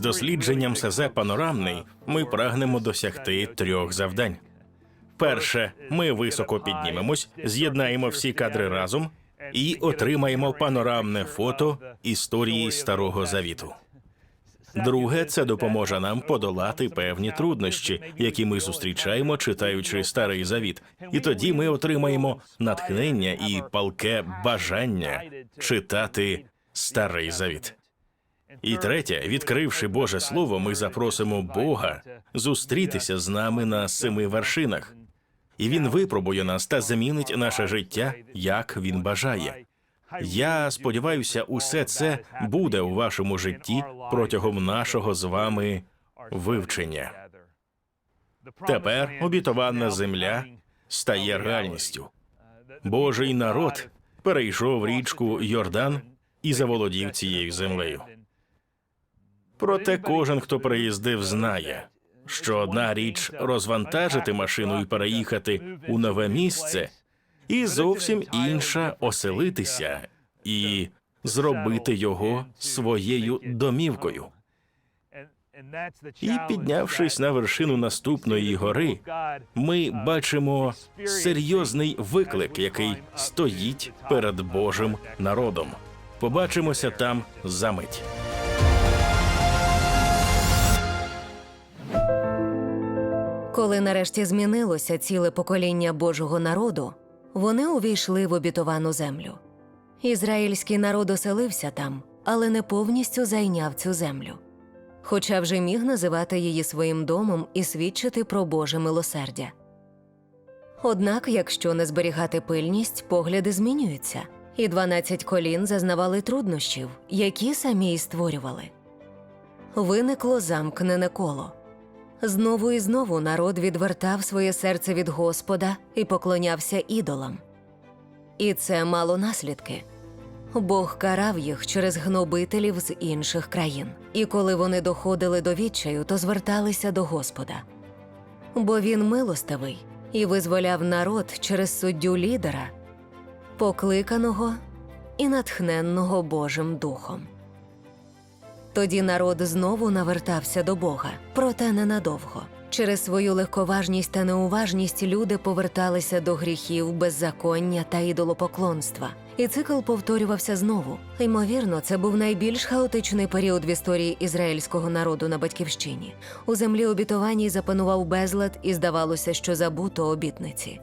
З дослідженням СЗ панорамний ми прагнемо досягти трьох завдань. Перше, ми високо піднімемось, з'єднаємо всі кадри разом і отримаємо панорамне фото історії Старого Завіту. Друге, це допоможе нам подолати певні труднощі, які ми зустрічаємо, читаючи старий завіт. І тоді ми отримаємо натхнення і палке бажання читати старий завіт. І третє, відкривши Боже Слово, ми запросимо Бога зустрітися з нами на семи вершинах, і Він випробує нас та змінить наше життя, як він бажає. Я сподіваюся, усе це буде у вашому житті протягом нашого з вами вивчення. Тепер обітована земля стає реальністю. Божий народ перейшов річку Йордан і заволодів цією землею. Проте кожен, хто приїздив, знає, що одна річ розвантажити машину і переїхати у нове місце, і зовсім інша оселитися і зробити його своєю домівкою. І піднявшись на вершину наступної гори, ми бачимо серйозний виклик, який стоїть перед Божим народом. Побачимося там за мить. Коли нарешті змінилося ціле покоління Божого народу, вони увійшли в обітовану землю. Ізраїльський народ оселився там, але не повністю зайняв цю землю. Хоча вже міг називати її своїм домом і свідчити про Боже милосердя. Однак, якщо не зберігати пильність, погляди змінюються, і 12 колін зазнавали труднощів, які самі й створювали. Виникло замкнене коло. Знову і знову народ відвертав своє серце від Господа і поклонявся ідолам. І це мало наслідки. Бог карав їх через гнобителів з інших країн. І коли вони доходили до відчаю, то зверталися до Господа. Бо він милостивий і визволяв народ через суддю лідера, покликаного і натхненного Божим Духом. Тоді народ знову навертався до Бога, проте ненадовго. Через свою легковажність та неуважність люди поверталися до гріхів, беззаконня та ідолопоклонства. І цикл повторювався знову. Ймовірно, це був найбільш хаотичний період в історії ізраїльського народу на батьківщині. У землі обітованій запанував безлад, і здавалося, що забуто обітниці.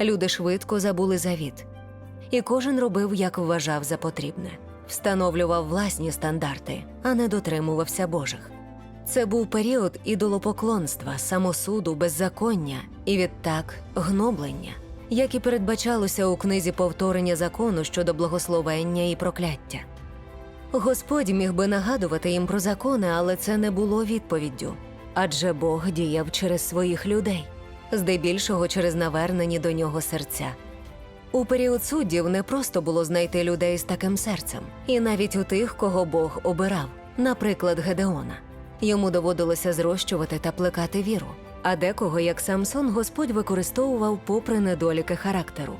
Люди швидко забули завіт, і кожен робив, як вважав за потрібне, встановлював власні стандарти, а не дотримувався Божих. Це був період ідолопоклонства, самосуду, беззаконня і відтак гноблення, як і передбачалося у книзі повторення закону щодо благословення і прокляття. Господь міг би нагадувати їм про закони, але це не було відповіддю, адже Бог діяв через своїх людей, здебільшого через навернені до нього серця. У період суддів не просто було знайти людей з таким серцем, і навіть у тих, кого Бог обирав, наприклад, Гедеона. Йому доводилося зрощувати та плекати віру, а декого, як Самсон, Господь використовував попри недоліки характеру.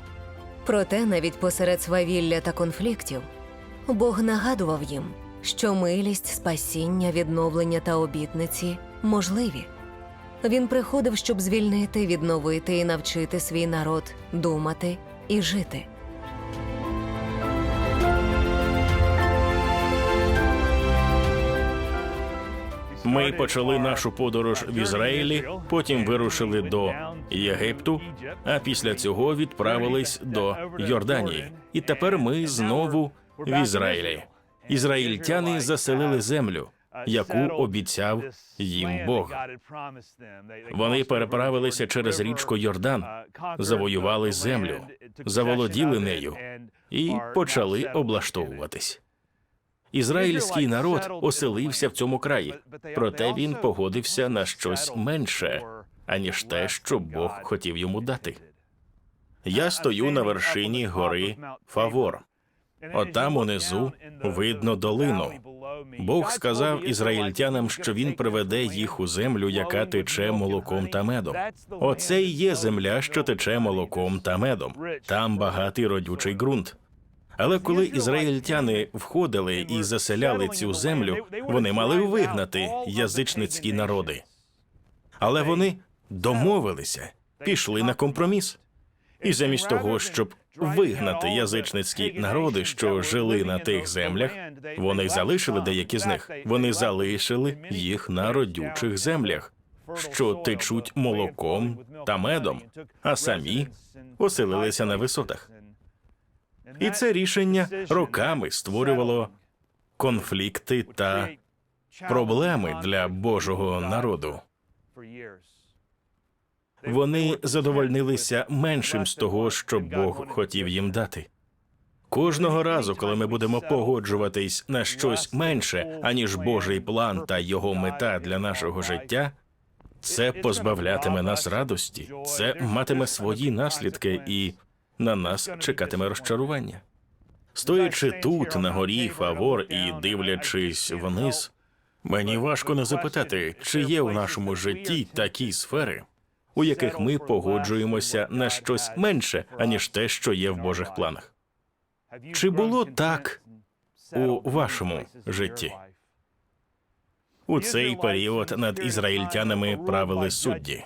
Проте навіть посеред свавілля та конфліктів Бог нагадував їм, що милість, спасіння, відновлення та обітниці можливі. Він приходив, щоб звільнити, відновити і навчити свій народ думати і жити. Ми почали нашу подорож в Ізраїлі, потім вирушили до Єгипту, а після цього відправились до Йорданії. І тепер ми знову в Ізраїлі. Ізраїльтяни заселили землю, яку обіцяв їм Бог. Вони переправилися через річку Йордан, завоювали землю, заволоділи нею і почали облаштовуватись. Ізраїльський народ оселився в цьому краї, проте він погодився на щось менше, аніж те, що Бог хотів йому дати. Я стою на вершині гори Фавор. Отам унизу видно долину. Бог сказав ізраїльтянам, що він приведе їх у землю, яка тече молоком та медом. Оце і є земля, що тече молоком та медом. Там багатий родючий ґрунт. Але коли ізраїльтяни входили і заселяли цю землю, вони мали вигнати язичницькі народи. Але вони домовилися, пішли на компроміс. І замість того, щоб вигнати язичницькі народи, що жили на тих землях, вони залишили деякі з них. Вони залишили їх на родючих землях, що течуть молоком та медом, а самі оселилися на висотах. І це рішення роками створювало конфлікти та проблеми для Божого народу. Вони задовольнилися меншим з того, що Бог хотів їм дати. Кожного разу, коли ми будемо погоджуватись на щось менше, аніж Божий план та його мета для нашого життя, це позбавлятиме нас радості, це матиме свої наслідки, і на нас чекатиме розчарування. Стоячи тут, на горі Фавор і дивлячись вниз, мені важко не запитати, чи є у нашому житті такі сфери, у яких ми погоджуємося на щось менше, аніж те, що є в Божих планах. Чи було так у вашому житті? У цей період над ізраїльтянами правили судді.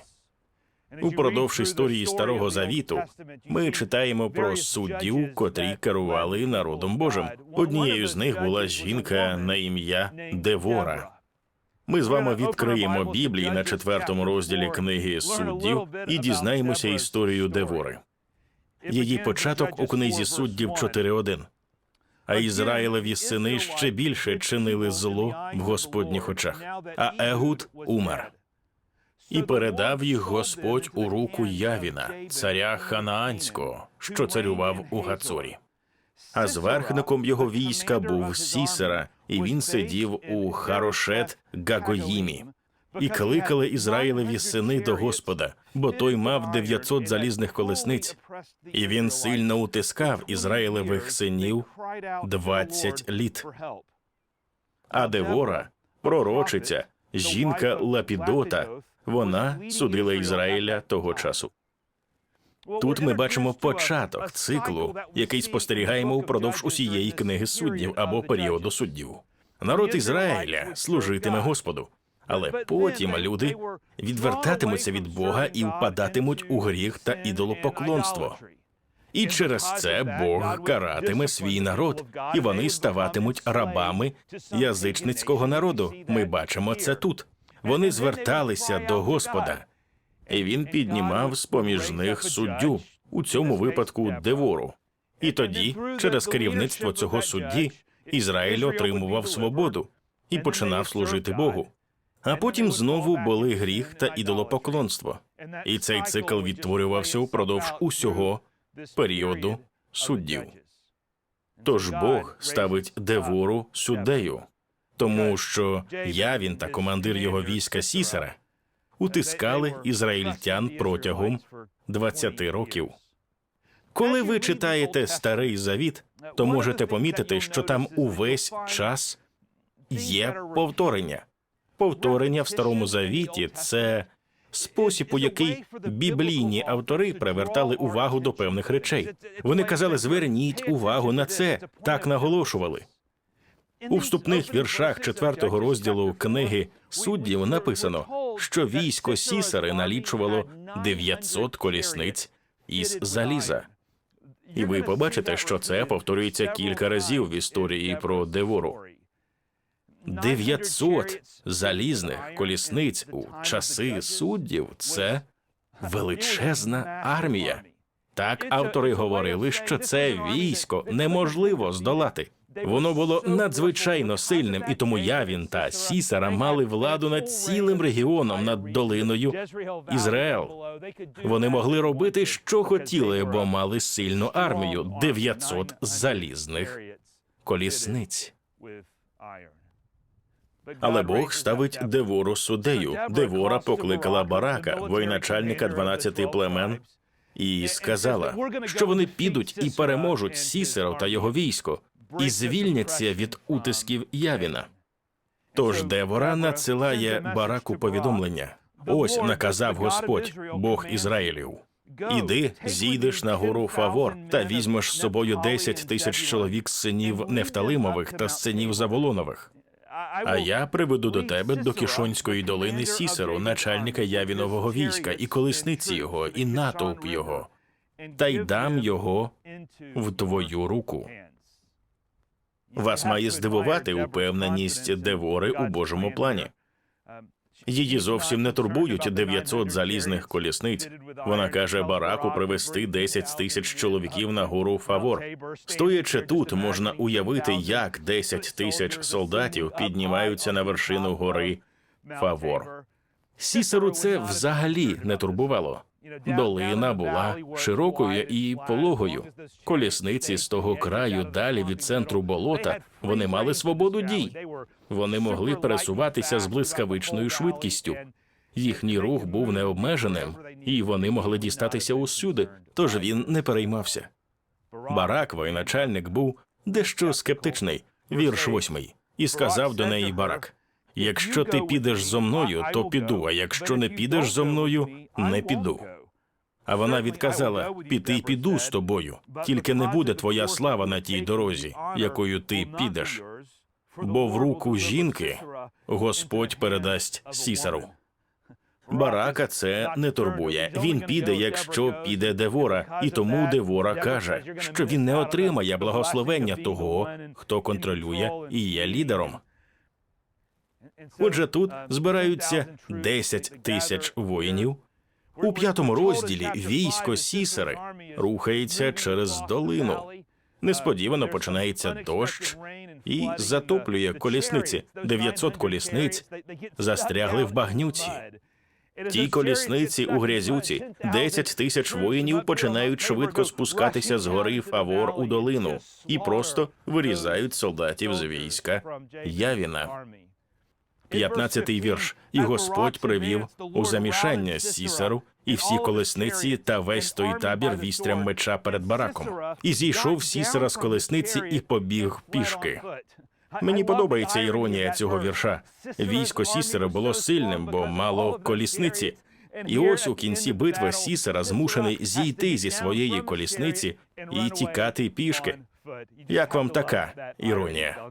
Упродовж історії старого завіту ми читаємо про суддів, котрі керували народом Божим. Однією з них була жінка на ім'я Девора. Ми з вами відкриємо Біблії на четвертому розділі книги суддів і дізнаємося історію Девори. Її початок у книзі суддів 4.1. А Ізраїлеві сини ще більше чинили зло в Господніх очах. А Егуд умер. І передав їх Господь у руку Явіна, царя Ханаанського, що царював у Гацорі. А зверхником його війська був Сісера, і він сидів у Харошет Гагоїмі. І кликали Ізраїлеві сини до Господа, бо той мав 900 залізних колесниць, і він сильно утискав Ізраїлевих синів 20 літ. А Девора, пророчиця, жінка Лапідота, вона судила Ізраїля того часу. Тут ми бачимо початок циклу, який спостерігаємо упродовж усієї книги суддів або періоду суддів. Народ Ізраїля служитиме Господу, але потім люди відвертатимуться від Бога і впадатимуть у гріх та ідолопоклонство. І через це Бог каратиме свій народ, і вони ставатимуть рабами язичницького народу. Ми бачимо це тут. Вони зверталися до Господа, і він піднімав з поміж них суддю, у цьому випадку Девору. І тоді, через керівництво цього судді, Ізраїль отримував свободу і починав служити Богу. А потім знову були гріх та ідолопоклонство. І цей цикл відтворювався упродовж усього періоду суддів. Тож Бог ставить Девору суддею, тому що Явін та командир його війська Сісера утискали ізраїльтян протягом 20 років. Коли ви читаєте старий завіт, то можете помітити, що там увесь час є повторення. Повторення в старому завіті це спосіб, у який біблійні автори привертали увагу до певних речей. Вони казали: зверніть увагу на це, так наголошували. У вступних віршах четвертого розділу книги суддів написано, що військо Сісари налічувало 900 колісниць із заліза. І ви побачите, що це повторюється кілька разів в історії про Девору. 900 залізних колісниць у часи суддів це величезна армія. Так автори говорили, що це військо неможливо здолати. Воно було надзвичайно сильним, і тому Явін та Сісара мали владу над цілим регіоном, над долиною Ізраїл. Вони могли робити, що хотіли, бо мали сильну армію 900 залізних колісниць. Але Бог ставить Девору суддею. Девора покликала Барака, воєначальника 12 племен, і сказала, що вони підуть і переможуть Сісеру та його військо, і звільняться від утисків Явіна. Тож Девора надсилає Бараку повідомлення. Ось наказав Господь, Бог Ізраїлів. Іди, зійдеш на гору Фавор та візьмеш з собою десять тисяч чоловік з синів Нефталимових та з синів Заволонових. А я приведу до тебе до Кішонської долини Сісеру, начальника Явінового війська, і колесниці його, і натовп його, та й дам його в твою руку. Вас має здивувати упевненість Девори у Божому плані. Її зовсім не турбують 900 залізних колісниць. Вона каже Бараку привезти 10 тисяч чоловіків на гору Фавор. Стоячи тут, можна уявити, як 10 тисяч солдатів піднімаються на вершину гори Фавор. Сісеру це взагалі не турбувало. Долина була широкою і пологою. Колісниці з того краю далі від центру болота вони мали свободу дій. Вони могли пересуватися з блискавичною швидкістю. Їхній рух був необмеженим, і вони могли дістатися усюди, тож він не переймався. Барак, воєначальник, був дещо скептичний, вірш восьмий, і сказав до неї Барак: Якщо ти підеш зо мною, то піду, а якщо не підеш зо мною, не піду. А вона відказала: Піти піду з тобою, тільки не буде твоя слава на тій дорозі, якою ти підеш. Бо в руку жінки Господь передасть сісару. Барака це не турбує. Він піде, якщо піде Девора, і тому Девора каже, що він не отримає благословення того, хто контролює і є лідером. Отже, тут збираються 10 тисяч воїнів. У п'ятому розділі військо Сісари рухається через долину. Несподівано починається дощ і затоплює колісниці. 900 колісниць застрягли в багнюці. Ті колісниці у грязюці, 10 тисяч воїнів починають швидко спускатися з гори Фавор у долину і просто вирізають солдатів з війська Явіна. 15-й вірш. І Господь привів у замішання Сісару і всі колесниці та весь той табір вістрям меча перед бараком. І зійшов Сісара з колесниці і побіг пішки. Мені подобається іронія цього вірша. Військо Сісера було сильним, бо мало колісниці. І ось у кінці битви Сісера змушений зійти зі своєї колісниці і тікати пішки. Як вам така іронія?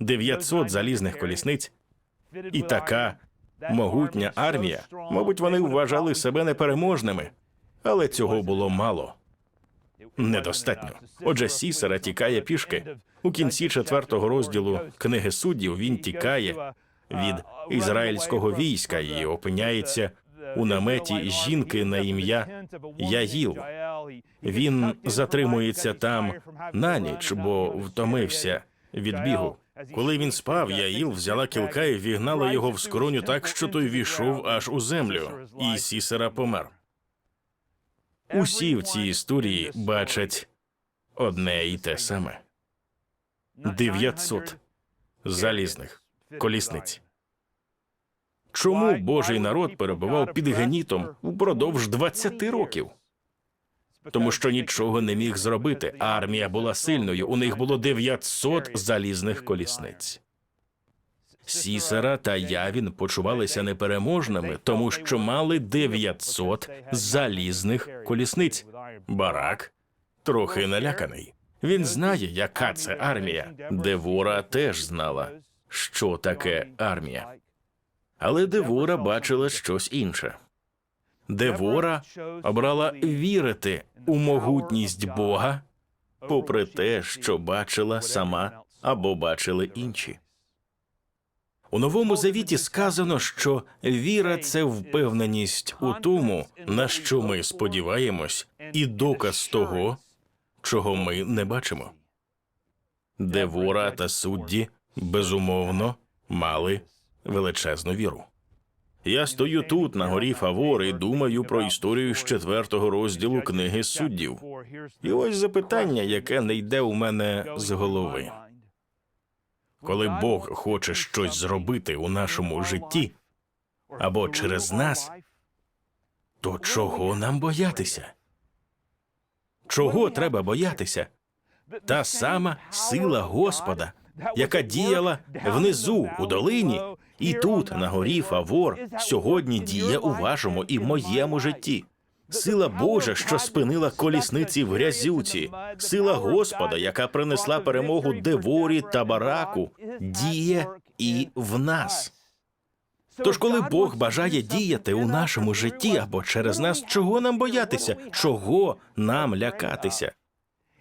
900 залізних колісниць і така могутня армія. Мабуть, вони вважали себе непереможними, але цього було мало. Недостатньо. Отже, Сісера тікає пішки. У кінці четвертого розділу книги суддів він тікає від ізраїльського війська і опиняється у наметі жінки на ім'я Яїл. Він затримується там на ніч, бо втомився від бігу. Коли він спав, Яїл взяла кілка і вігнала його в скроню так, що той війшов аж у землю, і Сісера помер. Усі в цій історії бачать одне і те саме: 900 залізних колісниць. Чому Божий народ перебував під генітом упродовж 20 років? Тому що нічого не міг зробити. Армія була сильною. У них було 900 залізних колісниць. Сісара та Явін почувалися непереможними, тому що мали 900 залізних колісниць. Барак трохи наляканий. Він знає, яка це армія. Девора теж знала, що таке армія. Але Девора бачила щось інше. Девора обрала вірити у могутність Бога, попри те, що бачила сама або бачили інші. У новому завіті сказано, що віра це впевненість у тому, на що ми сподіваємось, і доказ того, чого ми не бачимо. Девора та судді безумовно мали величезну віру. Я стою тут, на горі Фавор, і думаю про історію з четвертого розділу книги суддів. І ось запитання, яке не йде у мене з голови. Коли Бог хоче щось зробити у нашому житті або через нас, то чого нам боятися? Чого треба боятися? Та сама сила Господа, яка діяла внизу у долині, і тут, на горі Фавор, сьогодні діє у вашому і моєму житті. Сила Божа, що спинила колісниці в грязюці, сила Господа, яка принесла перемогу Деворі та Бараку, діє і в нас. Тож, коли Бог бажає діяти у нашому житті або через нас, чого нам боятися, чого нам лякатися?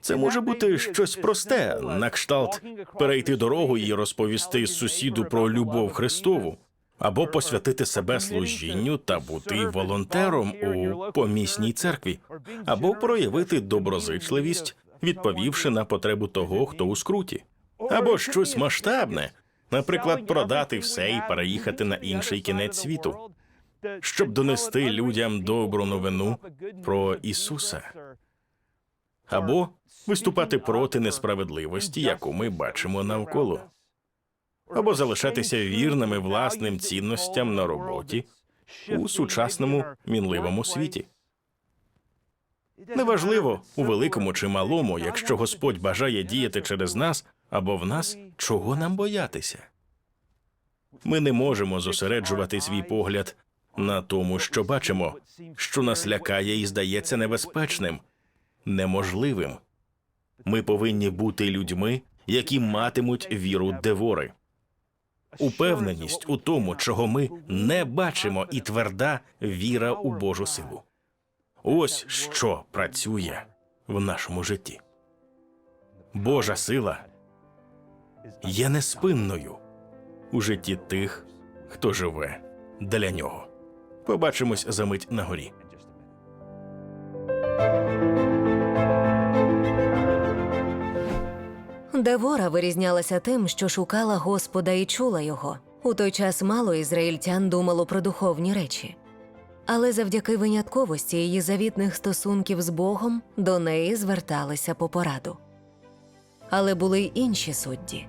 Це може бути щось просте, на кшталт перейти дорогу і розповісти сусіду про любов Христову, або посвятити себе служінню та бути волонтером у помісній церкві, або проявити доброзичливість, відповівши на потребу того, хто у скруті, або щось масштабне, наприклад, продати все і переїхати на інший кінець світу, щоб донести людям добру новину про Ісуса, або виступати проти несправедливості, яку ми бачимо навколо, або залишатися вірними власним цінностям на роботі у сучасному мінливому світі. Неважливо у великому чи малому, якщо Господь бажає діяти через нас або в нас, чого нам боятися. Ми не можемо зосереджувати свій погляд на тому, що бачимо, що нас лякає і здається небезпечним, неможливим. Ми повинні бути людьми, які матимуть віру Девори. Упевненість у тому, чого ми не бачимо, і тверда віра у Божу силу. Ось що працює в нашому житті. Божа сила є неспинною у житті тих, хто живе для нього. Побачимось за мить на горі. Девора вирізнялася тим, що шукала Господа і чула його. У той час мало ізраїльтян думало про духовні речі. Але завдяки винятковості її завітних стосунків з Богом до неї зверталися по пораду. Але були й інші судді.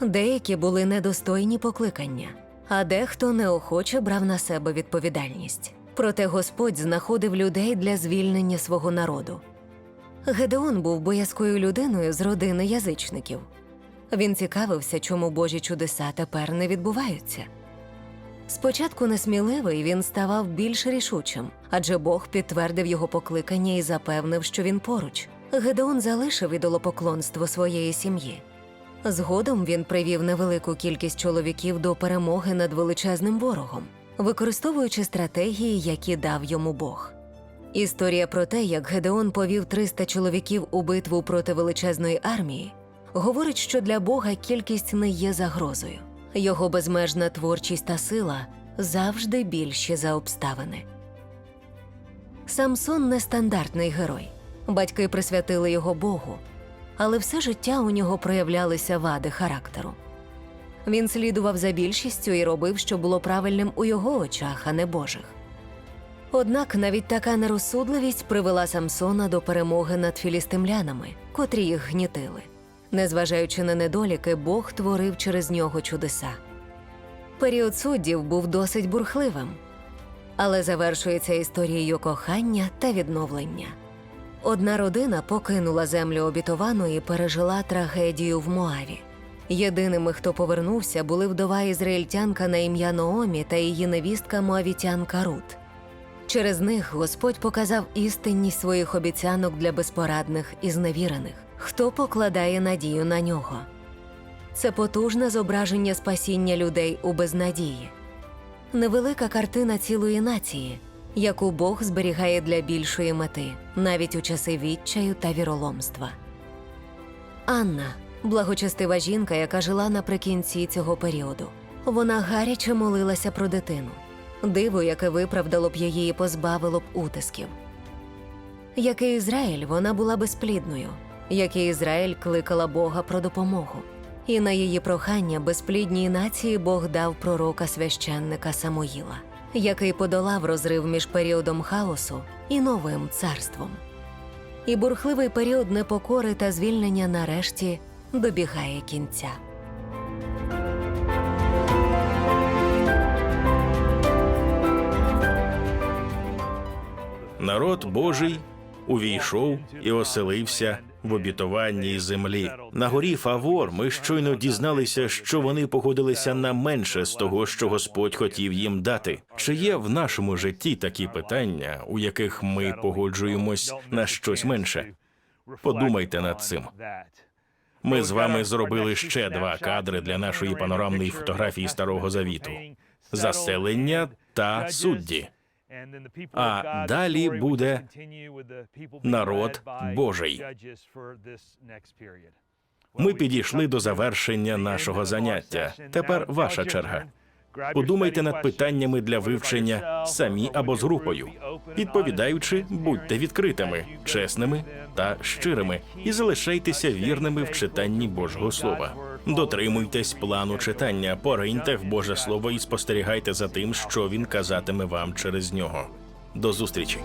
Деякі були недостойні покликання, а дехто неохоче брав на себе відповідальність. Проте Господь знаходив людей для звільнення свого народу. Гедеон був боязкою людиною з родини язичників. Він цікавився, чому Божі чудеса тепер не відбуваються. Спочатку несміливий він ставав більш рішучим, адже Бог підтвердив його покликання і запевнив, що він поруч. Гедеон залишив ідолопоклонство своєї сім'ї. Згодом він привів невелику кількість чоловіків до перемоги над величезним ворогом, використовуючи стратегії, які дав йому Бог. Історія про те, як Гедеон повів 300 чоловіків у битву проти величезної армії, говорить, що для Бога кількість не є загрозою. Його безмежна творчість та сила завжди більші за обставини. Самсон нестандартний герой. Батьки присвятили його Богу, але все життя у нього проявлялися вади характеру. Він слідував за більшістю і робив, що було правильним у його очах, а не Божих. Однак навіть така нерозсудливість привела Самсона до перемоги над філістимлянами, котрі їх гнітили. Незважаючи на недоліки, Бог творив через нього чудеса. Період суддів був досить бурхливим, але завершується історією кохання та відновлення. Одна родина покинула землю обітовану і пережила трагедію в Моаві. Єдиними, хто повернувся, були вдова ізраїльтянка на ім'я Наомі та її невістка Моавітянка Рут. Через них Господь показав істинність своїх обіцянок для безпорадних і зневірених, хто покладає надію на нього. Це потужне зображення спасіння людей у безнадії, невелика картина цілої нації, яку Бог зберігає для більшої мети, навіть у часи відчаю та віроломства. Анна благочестива жінка, яка жила наприкінці цього періоду. Вона гаряче молилася про дитину. Диво, яке виправдало б її і позбавило б утисків. Як і Ізраїль, вона була безплідною, як і Ізраїль кликала Бога про допомогу. І на її прохання безплідній нації Бог дав пророка священника Самуїла, який подолав розрив між періодом хаосу і новим царством. І бурхливий період непокори та звільнення нарешті добігає кінця. Народ Божий увійшов і оселився в обітованій землі. На горі Фавор ми щойно дізналися, що вони погодилися на менше з того, що Господь хотів їм дати. Чи є в нашому житті такі питання, у яких ми погоджуємось на щось менше? Подумайте над цим. Ми з вами зробили ще два кадри для нашої панорамної фотографії Старого Завіту: заселення та судді. А далі буде народ Божий. Ми підійшли до завершення нашого заняття. Тепер ваша черга. Подумайте над питаннями для вивчення самі або з групою. Відповідаючи, будьте відкритими, чесними та щирими і залишайтеся вірними в читанні Божого Слова. Дотримуйтесь плану читання, пориньте в Боже Слово і спостерігайте за тим, що він казатиме вам через нього. До зустрічі!